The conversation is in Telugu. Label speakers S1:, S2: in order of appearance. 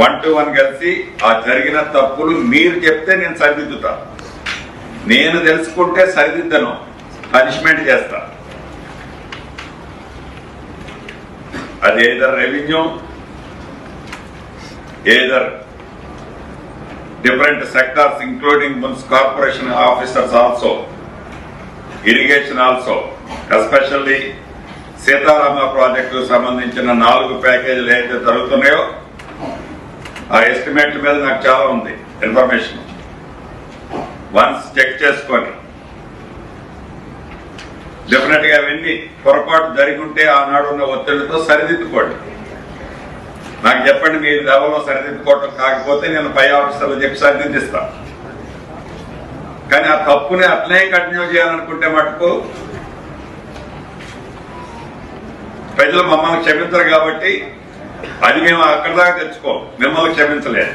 S1: వన్ టు వన్ కలిసి ఆ జరిగిన తప్పులు మీరు చెప్తే నేను సరిదిద్దుతా. నేను తెలుసుకుంటే సరిదిద్దను. పనిష్మెంట్ చేస్తా. అది either revenue either different sectors including municipal corporation officers also irrigation also especially Sitarama project సంబంధించిన నాలుగు ప్యాకేజీలు ఏదైతే జరుగుతున్నాయో ఆ ఎస్టిమేట్ల మీద నాకు చాలా ఉంది ఇన్ఫర్మేషన్ వన్స్ చెక్ చేసుకోండి డెఫినెట్గా అవన్నీ పొరపాటు జరిగి ఉంటే ఆనాడు ఉన్న ఒత్తిడితో సరిదిద్దుకోండి. నాకు చెప్పండి మీ లెవెల్లో సరిదిద్దుకోవటం కాకపోతే నేను పై ఆఫీసర్లు చెప్పి సరిదిద్దిస్తాను కానీ ఆ తప్పుని అట్లే కంటిన్యూ చేయాలనుకుంటే మటుకు ప్రజలు మమ్మల్ని క్షమించరు కాబట్టి అది మేము అక్కడ దాకా తెచ్చుకోం. మిమ్మల్ని క్షమించలేదు